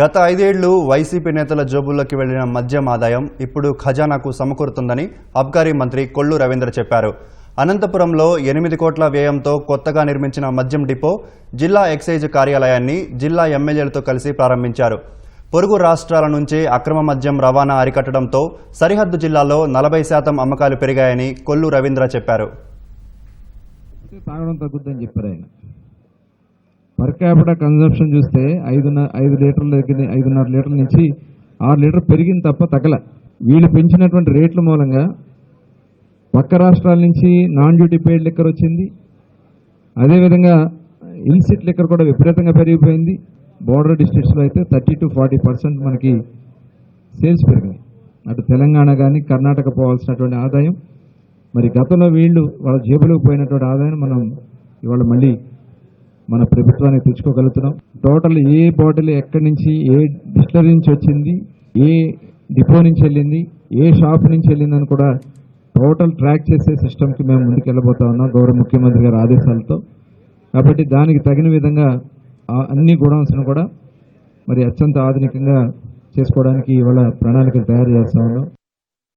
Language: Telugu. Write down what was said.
గత ఐదేళ్ళు వైసీపీ నేతల జోబుల్లోకి వెళ్ళిన మద్యం ఆదాయం ఇప్పుడు ఖజానాకు సమకూరుతుందని అబ్కారీ మంత్రి కొల్లు రవీంద్ర చెప్పారు. అనంతపురంలో ఎనిమిది కోట్ల వ్యయంతో కొత్తగా నిర్మించిన మద్యం డిపో జిల్లా ఎక్సైజ్ కార్యాలయాన్ని జిల్లా ఎమ్మెల్యేలతో కలిసి ప్రారంభించారు. పొరుగు రాష్ట్రాల నుంచి అక్రమ మద్యం రవాణా అరికట్టడంతో సరిహద్దు జిల్లాలో నలభై శాతం అమ్మకాలు పెరిగాయని కొల్లు రవీంద్ర చెప్పారు. పర్ క్యాపిటల్ కన్జంప్షన్ చూస్తే ఐదు ఐదు లీటర్ల దగ్గర ఐదున్నర లీటర్ల నుంచి ఆరు లీటర్ పెరిగింది తప్ప తగ్గల. వీళ్ళు పెంచినటువంటి రేట్ల మూలంగా పక్క రాష్ట్రాల నుంచి నాన్ డ్యూటీ పెయిడ్ లిక్కర్ వచ్చింది. అదేవిధంగా ఇన్సిట్ లిక్కర్ కూడా విపరీతంగా పెరిగిపోయింది. బోర్డర్ డిస్ట్రిక్ట్స్లో అయితే థర్టీ టు ఫార్టీ పర్సెంట్ మనకి సేల్స్ పెరిగినాయి. అటు తెలంగాణ కానీ కర్ణాటక పోవాల్సినటువంటి ఆదాయం. మరి గతంలో వీళ్ళు వాళ్ళ జేబులోకి పోయినటువంటి ఆదాయం మనం ఇవాళ మళ్ళీ మన ప్రభుత్వాన్ని తెచ్చుకోగలుగుతున్నాం. టోటల్ ఏ బాటిల్ ఎక్కడి నుంచి ఏ డిస్టరీ నుంచి వచ్చింది ఏ డిపో నుంచి వెళ్ళింది ఏ షాప్ నుంచి వెళ్ళిందని కూడా టోటల్ ట్రాక్ చేసే సిస్టమ్కి మేము ముందుకెళ్ళబోతా ఉన్నాం గౌరవ ముఖ్యమంత్రి గారి ఆదేశాలతో. కాబట్టి దానికి తగిన విధంగా ఆ అన్ని గోడౌన్స్ను కూడా మరి అత్యంత ఆధునికంగా చేసుకోవడానికి ఇవాళ ప్రణాళికలు తయారు చేస్తా ఉన్నాం.